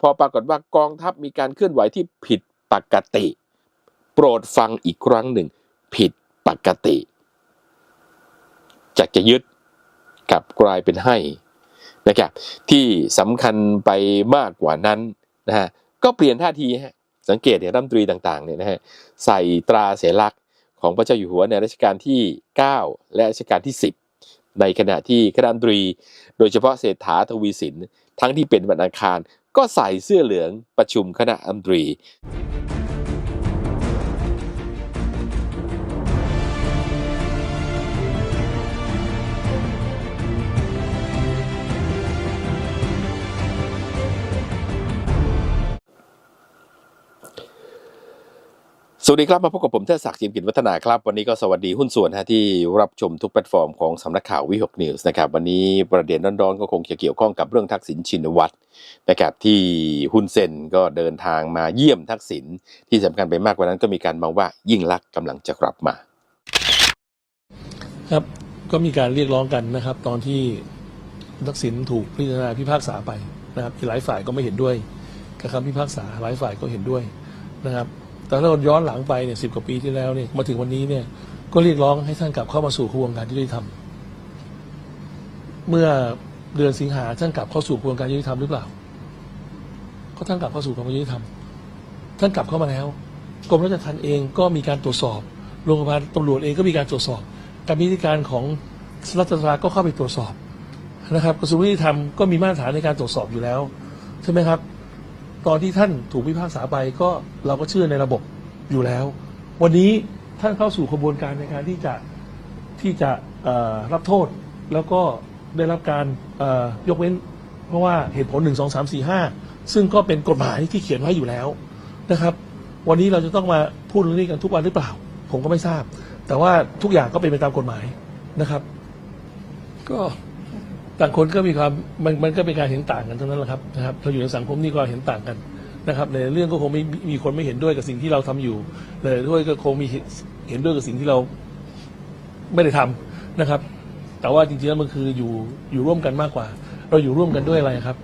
พอปรากฏว่ากองทัพมีการเคลื่อนไหวที่ผิดปกติ โปรดฟังอีกครั้งหนึ่ง ผิดปกติจากจะยึดกลับกลายเป็นให้นะครับที่สำคัญไปมากกว่านั้นนะฮะก็เปลี่ยนท่าทีฮะสังเกตเนี่ยรัฐมนตรีต่างๆเนี่ยนะฮะใส่ตราเสลักษณ์ของพระเจ้าอยู่หัวในรัชกาลที่ 9 และรัชกาลที่ 10 ในขณะที่คณะรัมนตรี โดยเฉพาะเศรษฐาทวีสินทั้งที่เป็นวันอังคาร ก็ใส่เสื้อเหลืองประชุมคณะอัมตรี สวัสดีครับ มาพบกับผมเทศศักดิ์จิมกิจวัฒนาครับ วันนี้ก็สวัสดีหุ้นส่วนฮะที่รับชมทุกแพลตฟอร์มของสำนักข่าววิหกนิวส์นะครับวันนี้ประเด็นร้อนๆก็คงจะเกี่ยวข้องกับเรื่องทักษิณชินวัตรนะครับที่หุ้นเซนก็เดินทางมาเยี่ยมทักษิณที่สำคัญไปมากกว่านั้นก็มีการมองว่ายิ่งลักษณ์กำลังจะกลับมา ครับก็มีการเรียกร้องกันนะครับ ตอนที่ทักษิณถูกพิจารณาพิพากษาไปนะครับหลายฝ่ายก็ไม่เห็นด้วยกับคำพิพากษาหลายฝ่ายก็เห็นด้วยนะครับ แต่ถ้าเราย้อนหลังไปเนี่ยสิบกว่าปีที่แล้วเนี่ยมาถึงวันนี้เนี่ยก็เรียกร้องให้ท่านกลับเข้ามาสู่กระบวนการยุติธรรมเมื่อเดือนสิงหาท่านกลับเข้าสู่กระบวนการยุติธรรมหรือเปล่าก็ท่านกลับเข้าสู่กระบวนการยุติธรรมท่านกลับเข้ามาแล้วกรมราชทัณฑ์เองก็มีการตรวจสอบโรงพยาบาลตำรวจเองก็มีการตรวจสอบการมีการของรัฐสภาก็เข้าไปตรวจสอบนะครับกระทรวงยุติธรรมก็มีมาตรฐานในการตรวจสอบอยู่แล้วใช่ไหมครับ ตอนที่ท่านถูกพิพากษาไปก็เราก็เชื่อในระบบอยู่แล้ว วันนี้ท่านเข้าสู่กระบวนการในการที่จะที่จะรับโทษแล้วก็ได้รับการยกเว้น เพราะว่าเหตุผลหนึ่งสองสามสี่ห้าซึ่งก็เป็นกฎหมายที่เขียนไว้อยู่แล้วนะครับ วันนี้เราจะต้องมาพูดเรื่องนี้กันทุกวันหรือเปล่า ผมก็ไม่ทราบ แต่ว่าทุกอย่างก็เป็นไปตามกฎหมายนะครับ ก็ ต่างคนก็มีความมันมันก็เป็นการเห็นต่างกันเทั้งนั้นแหละครับนะครับเราอยู่ในสังคมนี่ก็เห็นต่างกันนะครับในเรื่องก็คงไม่มีคนไม่เห็นด้วยกับสิ่งที่เราทำอยู่เลยด้วยก็คงมีเห็นด้วยกับสิ่งที่เราไม่ได้ทำนะครับ แต่ว่าจริงๆแล้วมันคืออยู่อยู่ร่วมกันมากกว่า เราอยู่ร่วมกันด้วยอะไรครับ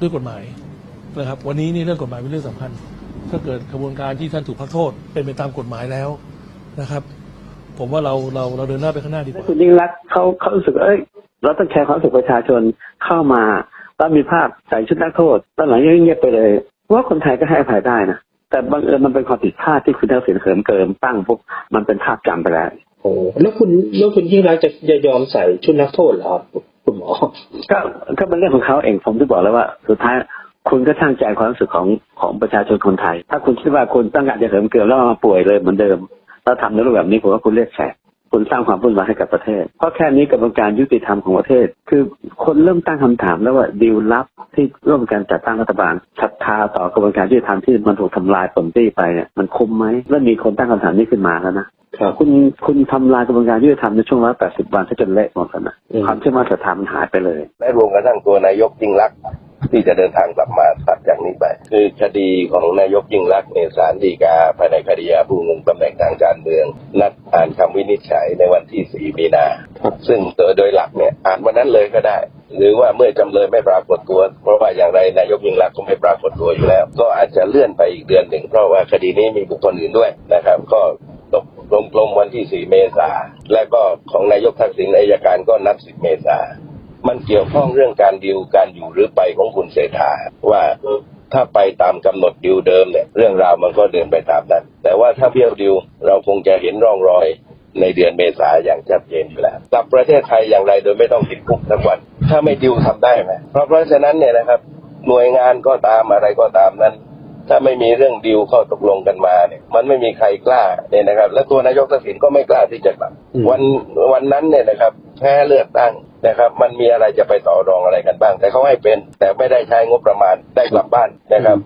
ด้วยกฎหมายนะครับ วันนี้นี่เรื่องกฎหมายเป็นเรื่องสำคัญ ถ้าเกิดกระบวนการที่ท่านถูกพักโทษเป็นไปตามกฎหมายแล้วนะครับ ผมว่าเราเราเราเดินหน้าไปข้างหน้าดีกว่า คุณยิ่งรักษณ์เขาเขารู้สึกว่าเอ้ยเราต้องแคร์ความรู้สึกประชาชนเข้ามาแล้วมีภาพใส่ชุดนักโทษตอนหลังเงียบๆไปเลยเพราะว่าคนไทยก็ให้อภัยได้นะแต่บังเอิญมันเป็นความผิดพลาดที่คุณทักษิณเขิมเกิมตั้งปุ๊บมันเป็นภาพจำไปแล้วโอ้แล้วคุณแล้วคุณยิ่งรักษณ์จะจะยอมใส่ชุดนักโทษเหรอครับคุณหมอ ก็ก็เป็นเรื่องของเขาเองผมที่บอกแล้วว่า สุดท้ายคุณก็ช่างใจความรู้สึกของของประชาชนคนไทย ถ้าคุณคิดว่าคุณต้องการจะเขิมเกิมแล้วมาป่วยเลยเหมือนเดิม แล้วทำในรูปแบบนี้ผมว่าคุณเรียกแขกคุณสร้างความวุ่นวายให้กับประเทศ เพราะแค่นี้กระบวนการยุติธรรมของประเทศ คือคนเริ่มตั้งคำถามแล้วว่าดีลลับที่ร่วมกันจัดตั้งรัฐบาลศรัทธาต่อกระบวนการยุติธรรมที่มันถูกทำลายปนปี้ไปเนี่ยมันคุ้มไหมแล้วมีคนตั้งคำถามนี้ขึ้นมาแล้วนะครับคุณคุณทำลายกระบวนการยุติธรรมในช่วงร้อยแปดสิบวันถ้าจนเละหมดแล้วนะอืมความเชื่อมั่นศรัทธามันหายไปเลยและรวมกระทั่งตัวนายกยิ่งลักษณ์ที่จะเดินทางกลับมาตัดจากนี้ไป คือคดีของนายกยิ่งลักษณ์เนี่ยศาลฎีกาภายในคดีอาผู้งงตำแหน่งทางการเมือง นัดอ่านคำวินิจฉัยในวันที่ 4 มีนา ซึ่งโดยหลักเนี่ยอ่านวันนั้นเลยก็ได้ หรือว่าเมื่อจำเลยไม่ปรากฏตัว เพราะว่าอย่างไรนายกยิ่งลักษณ์ก็ไม่ปรากฏตัวอยู่แล้ว ก็อาจจะเลื่อนไปอีกเดือนหนึ่งเพราะว่าคดีนี้มีบุคคลอื่นด้วยนะครับ ก็ตกลงลงวันที่ 4 เมษาและก็ของนายกทักษิณอายการก็นัด 10 เมษา มันเกี่ยวข้องเรื่องการดิวการอยู่หรือไปของคุณเศรษฐาว่าถ้าไปตามกำหนดดิวเดิมเนี่ยเรื่องราวมันก็เดินไปตามนั้น แต่ว่าถ้าเบี้ยวดิวเราคงจะเห็นร่องรอยในเดือนเมษาอย่างชัดเจนอยู่แล้วกลับประเทศไทยอย่างไรโดยไม่ต้องติดคุกทั้งวัน ถ้าไม่ดิวทำได้ไหมเพราะเพราะฉะนั้นเนี่ยนะครับ หน่วยงานก็ตามอะไรก็ตามนั้น ถ้าไม่มีเรื่องดิวข้อตกลงกันมาเนี่ย มันไม่มีใครกล้าเนี่ยนะครับ และตัวนายกทักษิณก็ไม่กล้าที่จะกลับอืมวันวันนั้นเนี่ยนะครับแพ้เลือกตั้ง นะครับ มันมีอะไรจะไปต่อรองอะไรกันบ้าง แต่เขาให้เป็น แต่ไม่ได้ใช้งบประมาณได้กลับบ้านนะครับ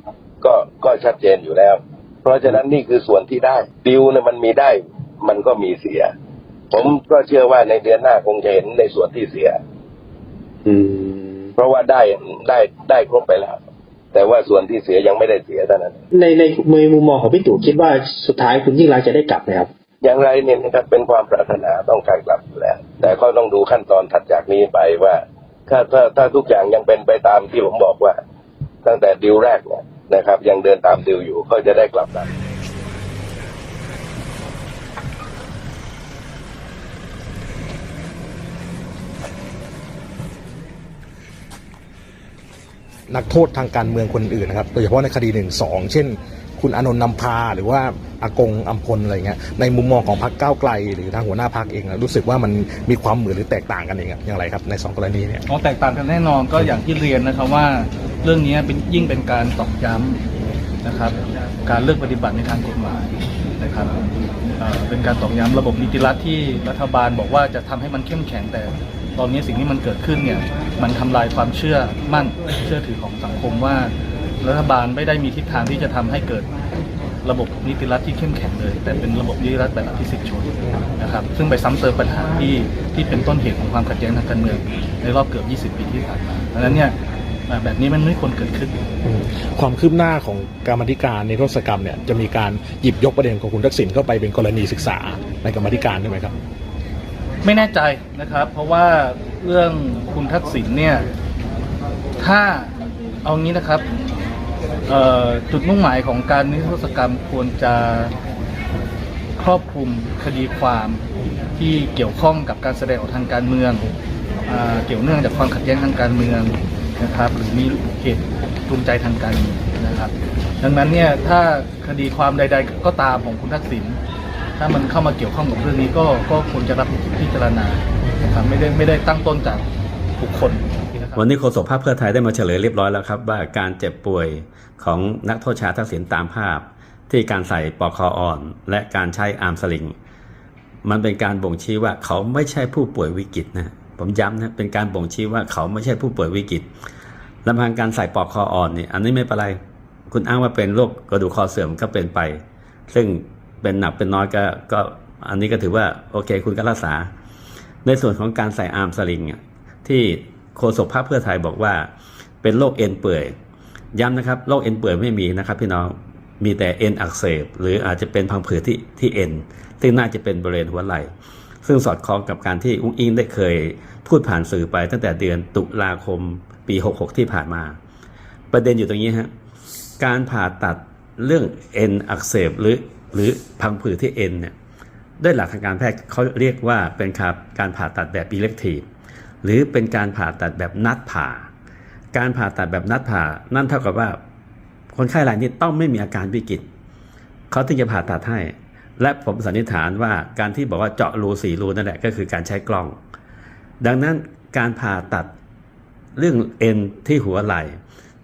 ก็ก็ชัดเจนอยู่แล้ว เพราะฉะนั้นนี่คือส่วนที่ได้ดิวเนี่ยมันมีได้มันก็มีเสีย ผมก็เชื่อว่าในเดือนหน้าคงจะเห็นในส่วนที่เสีย อืม เพราะว่าได้ได้ได้ครบไปแล้วแต่ว่าส่วนที่เสียยังไม่ได้เสียเท่านั้น ในในในมุมมองของพี่ตู่คิดว่าสุดท้ายคุณยิ่งรักษณ์จะได้กลับไหมครับ อย่างไรเนี่ยนะครับเป็นความปรารถนาต้องการกลับอยู่แล้ว แต่ก็ต้องดูขั้นตอนถัดจากนี้ไปว่า ถ้าถ้าถ้าทุกอย่างยังเป็นไปตามที่ผมบอกว่า ตั้งแต่ดิวแรกเนี่ยนะครับ ยังเดินตามดิวอยู่ก็จะได้กลับมานักโทษทางการเมืองคนอื่นนะครับ โดยเฉพาะในคดีหนึ่งสองเช่น คุณอนนท์นำพา หรือว่าอากงอัมพลอะไรเงี้ยในมุมมองของพรรคก้าวไกล หรือทางหัวหน้าพรรคเองอะรู้สึกว่ามันมีความเหมือนหรือแตกต่างกันเองอะอย่างไรครับในสองกรณีเนี่ยอ๋อแตกต่างกันแน่นอนก็อย่างที่เรียนนะครับว่าเรื่องนี้เป็นยิ่งเป็นการตอกย้ำนะครับการเลือกปฏิบัติในทางกฎหมายนะครับเป็นการตอกย้ำระบบนิติรัฐที่รัฐบาลบอกว่าจะทำให้มันเข้มแข็งแต่ตอนนี้สิ่งที่มันเกิดขึ้นเนี่ยมันทำลายความเชื่อมั่นเชื่อถือของสังคมว่า รัฐบาลไม่ได้มีทิศทางที่จะทำให้เกิดระบบนิติรัฐที่เข้มแข็งเลย แต่เป็นระบบนิติรัฐแบบอภิสิทธิชนนะครับซึ่งไปซ้ำเติมปัญหาที่ที่เป็นต้นเหตุของความขัดแย้งทางการเมืองในรอบเกือบ 20 ปีที่ผ่านมาดังนั้นเนี่ยอ่าแบบนี้มันไม่ควรเกิดขึ้นอืมความคืบหน้าของการมาธิการในโทษกรรมเนี่ยจะมีการหยิบยกประเด็นของคุณทักษิณเข้าไปเป็นกรณีศึกษาในกรรมาธิการด้วยไหมครับ ไม่แน่ใจนะครับ เพราะว่าเรื่องคุณทักษิณเนี่ยถ้าเอางี้นะครับเอ่อ จุดมุ่งหมายของการนิรโทษกรรมควรจะครอบคลุมคดีความที่เกี่ยวข้องกับการแสดงออกทางการเมืองอเกี่ยวเนื่องจากความขัดแย้งทางการเมืองนะครับหรือมีเหตุจูงใจทางการเมืองนะครับ ดังนั้นเนี่ยถ้าคดีความใด ๆ ก็ตามของคุณทักษิณถ้ามันเข้ามาเกี่ยวข้องกับเรื่องนี้ก็ก็ควรจะรับพิจารณานะครับไม่ได้ไม่ได้ตั้งต้นจากบุคคล วันนี้โฆษกภาคเพื่อไทยได้มาเฉลยเรียบร้อยแล้วครับ ว่าการเจ็บป่วยของนักโทษชาทักษิณตามภาพ ที่การใส่ปลอกคออ่อน และการใช้อาร์มสลิง มันเป็นการบ่งชี้ว่าเขาไม่ใช่ผู้ป่วยวิกฤตนะผมย้ำนะเป็นการบ่งชี้ว่าเขาไม่ใช่ผู้ป่วยวิกฤตลำพังการใส่ปลอกคออ่อนนี่อันนี้ไม่เป็นไรคุณอ้างว่าเป็นโรคกระดูกคอเสื่อมก็เป็นไป ซึ่งเป็นหนักเป็นน้อยก็ก็อันนี้ก็ถือว่าโอเคคุณก็รักษา ในส่วนของการใส่อาร์มสลิงที่ โฆษกพรรคเพื่อไทยบอกว่า เป็นโรคเอ็นเปื่อย ย้ำนะครับโรคเอ็นเปื่อยไม่มีนะครับพี่น้องมีแต่เอ็นอักเสบหรืออาจจะเป็นพังผืดที่ที่เอ็นซึ่งน่าจะเป็นบริเวณหัวไหล่ซึ่งสอดคล้องกับการที่อุ้งอิงได้เคยพูดผ่านสื่อไปตั้งแต่เดือนตุลาคมปี 66 ที่ผ่านมา ประเด็นอยู่ตรงนี้ฮะการผ่าตัดเรื่องเอ็นอักเสบหรือหรือพังผืดที่เอ็นเนี่ยด้วยหลักทางการแพทย์เขาเรียกว่าเป็นครับการผ่าตัดแบบอิเล็กทีฟ หรือเป็นการผ่าตัดแบบนัดผ่า การผ่าตัดแบบนัดผ่า นั่นเท่ากับว่า คนไข้รายนี้ต้องไม่มีอาการวิกฤตเขาถึงจะผ่าตัดให้ และผมสันนิษฐานว่าการที่บอกว่าเจาะรูสี่รูนั่นแหละก็คือการใช้กล้อง ดังนั้นการผ่าตัดเรื่องเอ็นที่หัวไหล่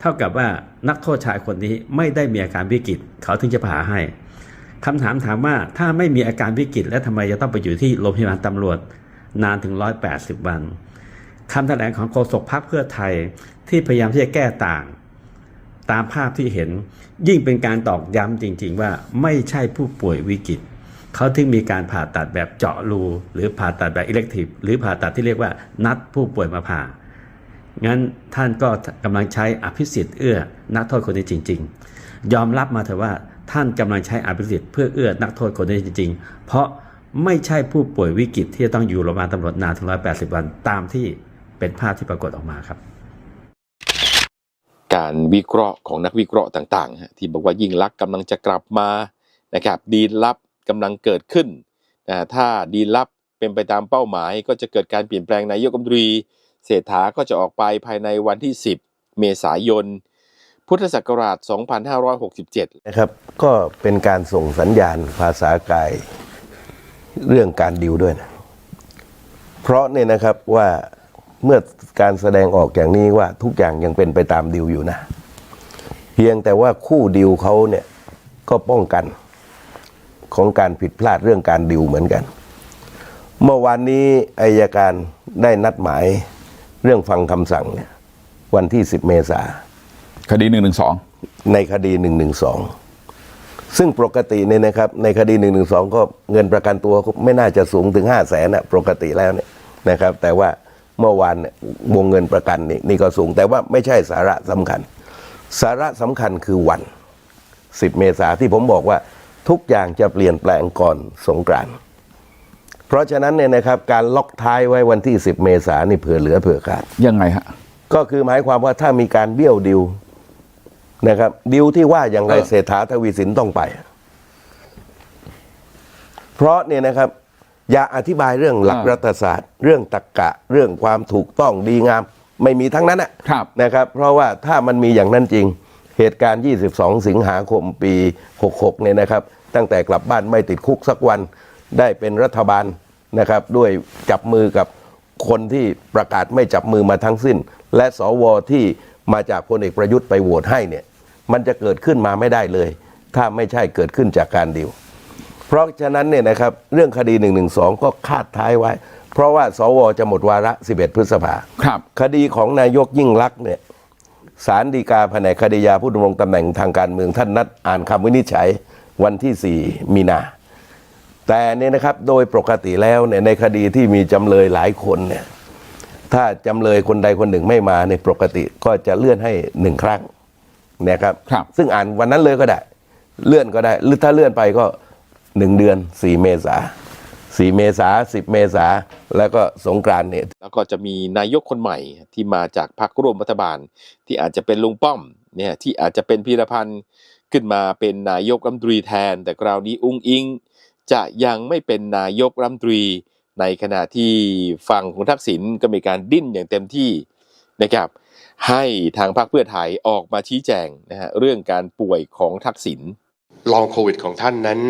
เท่ากับว่านักโทษชายคนนี้ไม่ได้มีอาการวิกฤตเขาถึงจะผ่าให้คำถามถามว่าถ้าไม่มีอาการวิกฤต แล้วทำไมจะต้องไปอยู่ที่โรงพยาบาลตำรวจ นานถึง 180 วัน คำแถลงของโฆษกพรรคเพื่อไทยที่พยายามที่จะแก้ต่าง ตามภาพที่เห็นยิ่งเป็นการตอกย้ำจริง ๆ ว่าไม่ใช่ผู้ป่วยวิกฤตเขาถึงมีการผ่าตัดแบบเจาะรู หรือผ่าตัดแบบอิเล็กทีฟหรือผ่าตัดที่เรียกว่านัดผู้ป่วยมาผ่า งั้นท่านก็กำลังใช้อภิสิทธิ์เอื้อนักโทษคนนี้จริง ๆ ยอมรับมาเถอะว่าท่านกำลังใช้อภิสิทธิ์เพื่อเอื้อนักโทษคนนี้จริง ๆ เพราะไม่ใช่ผู้ป่วยวิกฤตที่จะต้องอยู่โรงพยาบาลตำรวจนานถึง180 วันตามที่ เป็นภาพที่ปรากฏออกมาครับ การวิเคราะห์ของนักวิเคราะห์ต่างๆฮะที่บอกว่ายิ่งลักษณ์กำลังจะกลับมานะครับดีลลับกำลังเกิดขึ้นนะถ้าดีลลับเป็นไปตามเป้าหมาย ก็จะเกิดการเปลี่ยนแปลงนายกรัฐมนตรี เศรษฐาก็จะออกไปภายในวันที่ 10 เมษายน พุทธศักราช 2567 นะครับ ก็เป็นการส่งสัญญาณภาษากายเรื่องการดิวด้วยนะ เพราะเนี่ยนะครับว่า เมื่อการแสดงออกอย่างนี้ว่าทุกอย่างยังเป็นไปตามดิวอยู่นะ เพียงแต่ว่าคู่ดิวเขาเนี่ยก็ป้องกันของการผิดพลาดเรื่องการดิวเหมือนกัน เมื่อวานนี้อายการได้นัดหมายเรื่องฟังคำสั่งเนี่ยวันที่ 10 เมษาคดีหนึ่งหนึ่งสองในคดี 112 ซึ่งปกติเนี่ยนะครับ ในคดี 112 ก็เงินประกันตัวก็ไม่น่าจะสูงถึง 5 0 0แสนนะปกติแล้วเนี่ยนะครับ แต่ว่า เมื่อวานเนี่ยวงเงินประกันนี่นี่ก็สูง แต่ว่าไม่ใช่สาระสำคัญ สาระสำคัญคือวัน 10 เมษาที่ผมบอกว่าทุกอย่างจะเปลี่ยนแปลงก่อนสงกรานต์เพราะฉะนั้นเนี่ยนะครับการล็อกท้ายไว้วันที่ 10 เมษานี่เผื่อเหลือเผื่อขาดยังไงฮะก็คือหมายความว่าถ้ามีการเบี้ยวดิวนะครับดิวที่ว่าอย่างไรเออเศรษฐาทวีสินต้องไป เพราะเนี่ยนะครับ อย่าอธิบายเรื่องหลักอ่ารัฐศาสตร์ เรื่องตรรกะเรื่องความถูกต้องดีงาม ไม่มีทั้งนั้นนะครับนะครับ เพราะว่าถ้ามันมีอย่างนั้นจริง เหตุการณ์ 22 สิงหาคมปี 66 เนี่ยนะครับ ตั้งแต่กลับบ้านไม่ติดคุกสักวันได้เป็นรัฐบาลนะครับ ด้วยจับมือกับคนที่ประกาศไม่จับมือมาทั้งสิ้น และสวที่มาจากพลเอกประยุทธ์ไปโหวตให้เนี่ย มันจะเกิดขึ้นมาไม่ได้เลย ถ้าไม่ใช่เกิดขึ้นจากการดิว เพราะฉะนั้นเนี่ยนะครับเรื่องคดี1นึก็คาดท้ายไว้ เพราะว่าสวจะหมดวาระ 11 พฤษภาครับ คดีของนายกยิ่งลักษณ์เนี่ยสารดีกาแผนกคดียาผู้ดำรงตำแหน่งทางการเมืองท่านนัดอ่านคำวินิจฉัยวันที่ 4 มีนา แต่เนี่ยนะครับโดยปกติแล้วเนี่ยในคดีที่มีจำเลยหลายคนเนี่ยถ้าจำเลยคนใดคนหนึ่งไม่มาในยปกติก็จะเลื่อนให้หนึ่งครั้งนะครับครับซึ่งอ่านวันนั้นเลยก็ได้ เลื่อนก็ได้หรือถ้าเลื่อนไปก็ หนึ่งเดือนสี่เมษาสี่เมษาสิบเมษาแล้วก็สงกรานต์เนี่ยแล้วก็จะมีนายกคนใหม่ที่มาจากพรรคร่วมรัฐบาล ที่อาจจะเป็นลุงป้อมเนี่ยที่อาจจะเป็นพีรพันธ์ขึ้นมาเป็นนายกรัฐมนตรีแทน แต่คราวนี้อุ้งอิง จะยังไม่เป็นนายกรัฐมนตรี ในขณะที่ฝั่งของทักษิณก็มีการดิ้นอย่างเต็มที่นะครับให้ทางพรรคเพื่อไทยออกมาชี้แจงนะฮะเรื่องการป่วยของทักษิณลองโควิดของท่านนั้น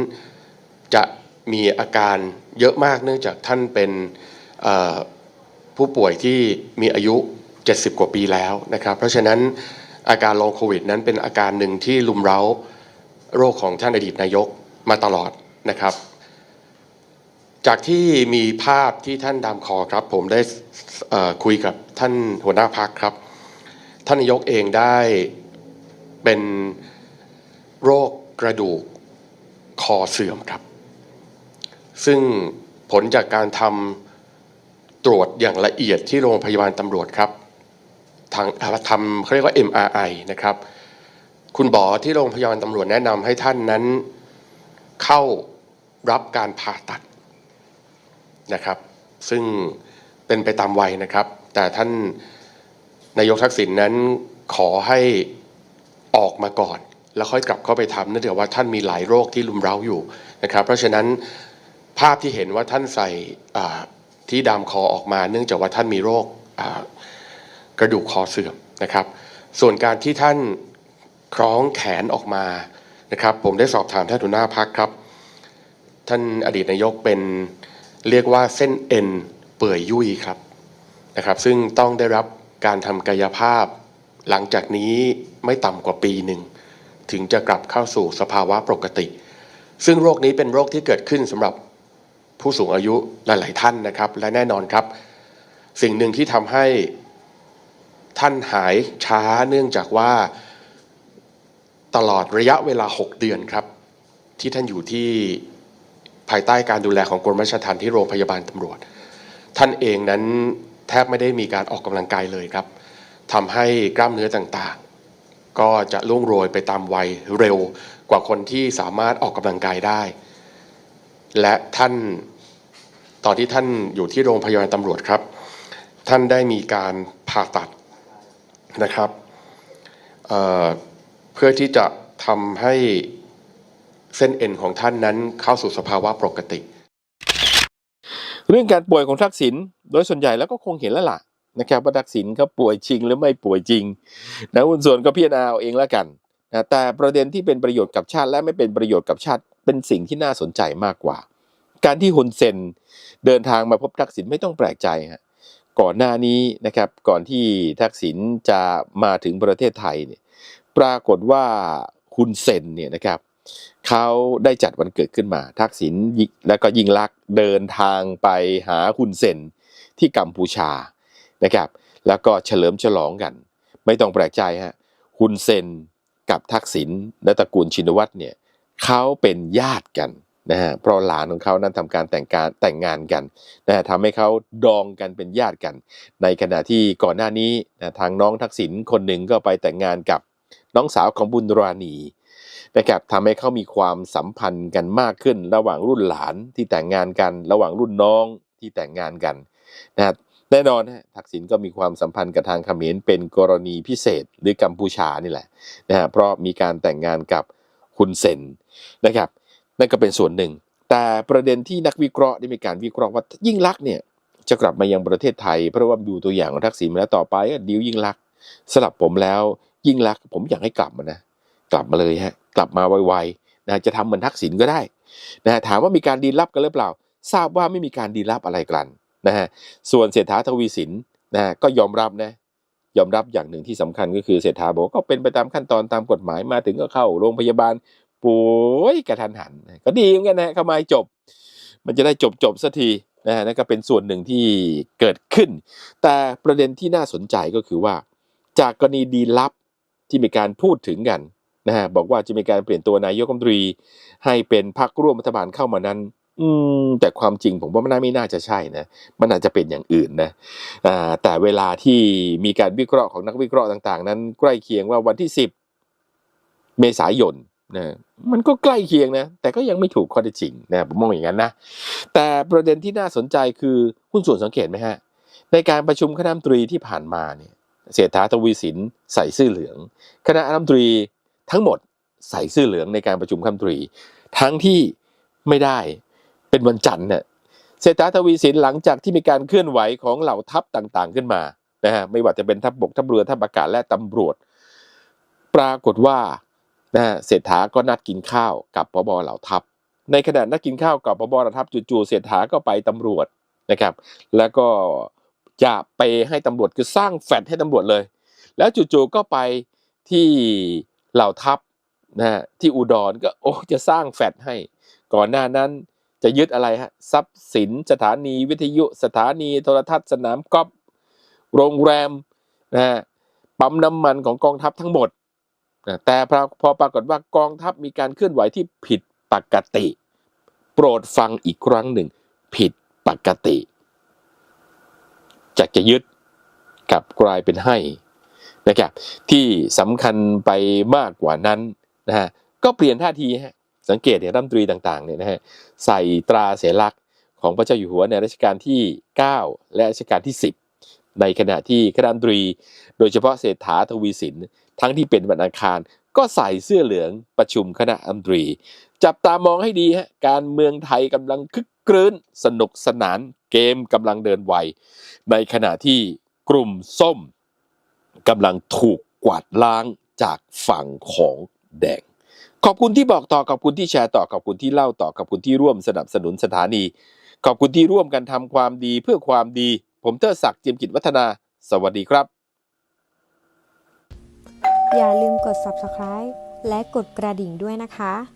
จะมีอาการเยอะมากเนื่องจากท่านเป็นผู้ป่วยที่มีอายุ 70 กว่าปีแล้วนะครับ เพราะฉะนั้นอาการลองโควิดนั้นเป็นอาการหนึ่งที่ลุมเร้าโรคของท่านอดีตนายกมาตลอดนะครับ จากที่มีภาพที่ท่านดามคอครับ ผมได้คุยกับท่านหัวหน้าพักครับ ท่านนายกเองได้เป็นโรคกระดูกคอเสื่อมครับ ซึ่งผลจากการทำตรวจอย่างละเอียดที่โรงพยาบาลตำรวจครับทางทำเขาเรียกว่า MRI นะครับ คุณหมอที่โรงพยาบาลตำรวจแนะนำให้ท่านนั้นเข้ารับการผ่าตัดนะครับ ซึ่งเป็นไปตามวัยนะครับ แต่ท่านนายกทักษิณนั้นขอให้ออกมาก่อน แล้วค่อยกลับเข้าไปทำเนื่องจากว่าท่านมีหลายโรคที่ลุมเร้าอยู่นะครับ เพราะฉะนั้น ภาพที่เห็นว่าท่านใส่ที่ดามคอออกมา เนื่องจากว่าท่านมีโรคกระดูกคอเสื่อมนะครับ ส่วนการที่ท่านคล้องแขนออกมานะครับ ผมได้สอบถามท่านหัวหน้าพักครับ ท่านอดีตนายกเป็นเรียกว่าเส้นเอ็นเปื่อยยุ่ยครับนะครับ ซึ่งต้องได้รับการทำกายภาพ หลังจากนี้ไม่ต่ำกว่าปีหนึ่ง ถึงจะกลับเข้าสู่สภาวะปกติ ซึ่งโรคนี้เป็นโรคที่เกิดขึ้นสำหรับ ผู้สูงอายุหลาย ๆ ท่านนะครับ และแน่นอนครับ สิ่งหนึ่งที่ทำให้ท่านหายช้าเนื่องจากว่าตลอดระยะเวลา 6 เดือนครับ ที่ท่านอยู่ที่ภายใต้การดูแลของกรมราชทัณฑ์ที่โรงพยาบาลตำรวจ ท่านเองนั้นแทบไม่ได้มีการออกกำลังกายเลยครับทำให้กล้ามเนื้อต่างๆ ก็จะล่วงโรยไปตามวัยเร็วกว่าคนที่สามารถออกกำลังกายได้ และท่านตอนที่ท่านอยู่ที่โรงพยาบาลตำรวจครับ ท่านได้มีการผ่าตัดนะครับเเพื่อที่จะทำให้เส้นเอ็นของท่านนั้นเข้าสู่สภาวะปกติ เรื่องการป่วยของทักษิณโดยส่วนใหญ่แล้วก็คงเห็นแล้วล่ะนะครับว่าทักษิณเขาป่วยจริงหรือไม่ป่วยจริงนะหุ้นส่วนก็พิจารณาเอาเองแล้วกัน นะแต่ประเด็นที่เป็นประโยชน์กับชาติและไม่เป็นประโยชน์กับชาติเป็นสิ่งที่น่าสนใจมากกว่า การที่ฮุนเซนเดินทางมาพบทักษิณไม่ต้องแปลกใจฮะก่อนหน้านี้นะครับก่อนที่ทักษิณจะมาถึงประเทศไทยเนี่ยปรากฏว่าฮุนเซนเนี่ยนะครับเขาได้จัดวันเกิดขึ้นมา ทักษิณและก็ยิงลักษ์เดินทางไปหาคุณเซนที่กัมพูชานะครับแล้วก็เฉลิมฉลองกัน ไม่ต้องแปลกใจฮะคุณเซน กับทักษิณและตระกูลชินวัตรเนี่ยเขาเป็นญาติกันนะฮะเพราะหลานของเขานั้นทำการแต่งการแต่งงานกันนะฮะทำให้เขาดองกันเป็นญาติกัน ในขณะที่ก่อนหน้านี้นะทางน้องทักษิณคนหนึ่งก็ไปแต่งงานกับน้องสาวของบุญราณีนะครับทำให้เขามีความสัมพันธ์กันมากขึ้น ระหว่างรุ่นหลานที่แต่งงานกัน ระหว่างรุ่นน้องที่แต่งงานกันนะ แน่นอนฮะทักษิณก็มีความสัมพันธ์กับทางเขมรเป็นกรณีพิเศษหรือกัมพูชานี่แหละนะฮะเพราะมีการแต่งงานกับคุณเซนนะครับ นั่นก็เป็นส่วนหนึ่ง แต่ประเด็นที่นักวิเคราะห์ได้มีการวิเคราะห์ว่ายิ่งลักษณ์เนี่ยจะกลับมายังประเทศไทย เพราะว่าดูตัวอย่างของทักษิณมาแล้วต่อไปก็ดิวยิ่งลักษณ์สลับผมแล้วยิ่งลักษณ์ผมอยากให้กลับมานะกลับมาเลยฮะกลับมาไวๆนะจะทำเหมือนทักษิณก็ได้นะฮะถามว่ามีการดีลลับกันหรือเปล่า ทราบว่าไม่มีการดีลลับอะไรกัน นะฮะส่วนเศรษฐาทวีสินนะฮะก็ยอมรับนะยอมรับอย่างหนึ่งที่สำคัญก็คือเศรษฐาบอกก็เป็นไปตามขั้นตอนตามกฎหมายมาถึงก็เข้าโรงพยาบาลป่วยกระทันหัน ก็ดีเหมือนกันนะเข้ามาจบ มันจะได้จบจบสักทีนะฮะนั่นก็เป็นส่วนหนึ่งที่เกิดขึ้น แต่ประเด็นที่น่าสนใจก็คือว่า จากกรณีดีลลับที่มีการพูดถึงกันนะฮะบอกว่าจะมีการเปลี่ยนตัวนายกรัฐมนตรี ให้เป็นพรรคร่วมรัฐบาลเข้ามานั้น อืมแต่ความจริงผมว่ามันน่าไม่น่าจะใช่นะ มันอาจจะเป็นอย่างอื่นนะอ่าแต่เวลาที่มีการวิเคราะห์ของนักวิเคราะห์ต่าง ๆ นั้น ใกล้เคียงว่าวันที่สิบเมษายนนะมันก็ใกล้เคียงนะ แต่ก็ยังไม่ถูกข้อเท็จจริงนะผมมองอย่างนั้นนะ แต่ประเด็นที่น่าสนใจคือหุ้นส่วนสังเกตไหมฮะ ในการประชุมคณะรัฐมนตรีที่ผ่านมาเนี่ยเศรษฐาทวีสินใส่เสื้อเหลือง คณะรัฐมนตรีทั้งหมดใส่เสื้อเหลืองในการประชุมคณะรัฐมนตรี ทั้งที่ไม่ได้ เป็นวันจันทร์เนี่ยเศรษฐาทวีสินหลังจากที่มีการเคลื่อนไหวของเหล่าทัพต่างๆ ขึ้นมานะฮะไม่ว่าจะเป็นทัพบกทัพเรือทัพอากาศและตำรวจ ปรากฏว่านะฮะเศรษฐาก็นัดกินข้าวกับพบเหล่าทัพ ในขณะนัดกินข้าวกับพบเหล่าทัพจู่ๆเศรษฐาก็ไปตำรวจนะครับ แล้วก็จะไปให้ตำรวจคือสร้างแฟดให้ตำรวจเลย แล้วจู่ๆก็ไปที่เหล่าทัพนะฮะที่อุดรก็โอ้จะสร้างแฟดให้ ก่อนหน้านั้น จะยึดอะไรฮะทรัพย์สินสถานีวิทยุ สถานีโทรทัศน์สนามกอล์ฟโรงแรมนะฮะปั๊มน้ำมันของกองทัพทั้งหมดนะแต่พอพอปรากฏว่ากองทัพมีการเคลื่อนไหวที่ผิดปกติ โปรดฟังอีกครั้งหนึ่ง ผิดปกติจากจะยึดกลับกลายเป็นให้นะครับที่สำคัญไปมากกว่านั้นนะฮะก็เปลี่ยนท่าทีฮะ สังเกตเนี่ยรัฐมนตรีต่างๆเนี่ยนะฮะใส่ตราเสลักษณ์ของพระเจ้าอยู่หัวในรัชกาลที่ 9 และรัชกาลที่ 10 ในขณะที่คณะรัฐมนตรี โดยเฉพาะเศรษฐาทวีสิน ทั้งที่เป็นวันอังคารก็ใส่เสื้อเหลืองประชุมคณะรัฐมนตรี จับตามองให้ดีฮะการเมืองไทยกำลังคึกครื้นสนุกสนานเกมกำลังเดินไว ในขณะที่กลุ่มส้มกำลังถูกกวาดล้างจากฝั่งของแดง ขอบคุณที่บอกต่อขอบคุณที่แชร์ต่อขอบคุณที่เล่าต่อขอบคุณที่ร่วมสนับสนุนสถานี ขอบคุณที่ร่วมกันทำความดีเพื่อความดี ผมเทอศักดิ์เจียมกิจวัฒนา สวัสดีครับ อย่าลืมกด subscribe และกดกระดิ่งด้วยนะคะ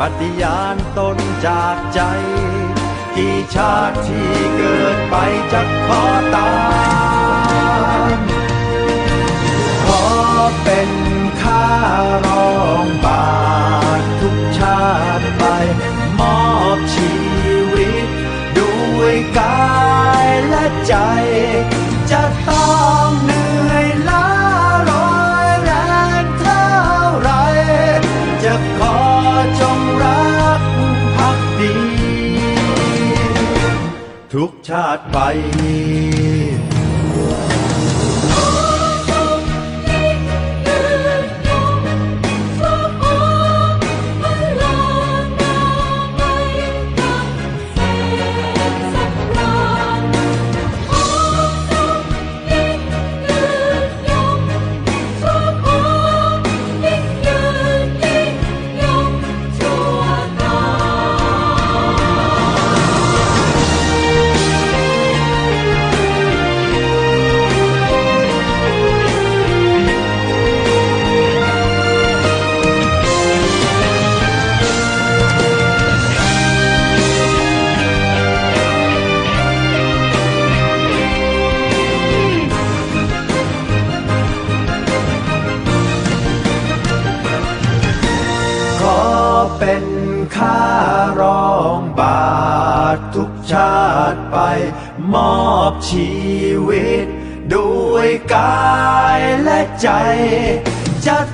ปฏิญาณตนจากใจ ที่ชาติที่เกิดไปจะขอตามขอเป็นข้ารองบาททุกชาติไป มอบชีวิต ด้วยกายและใจจะาติไป ทุกชาติไป มอบชีวิต ด้วยกายและใจจะต้องเหนื่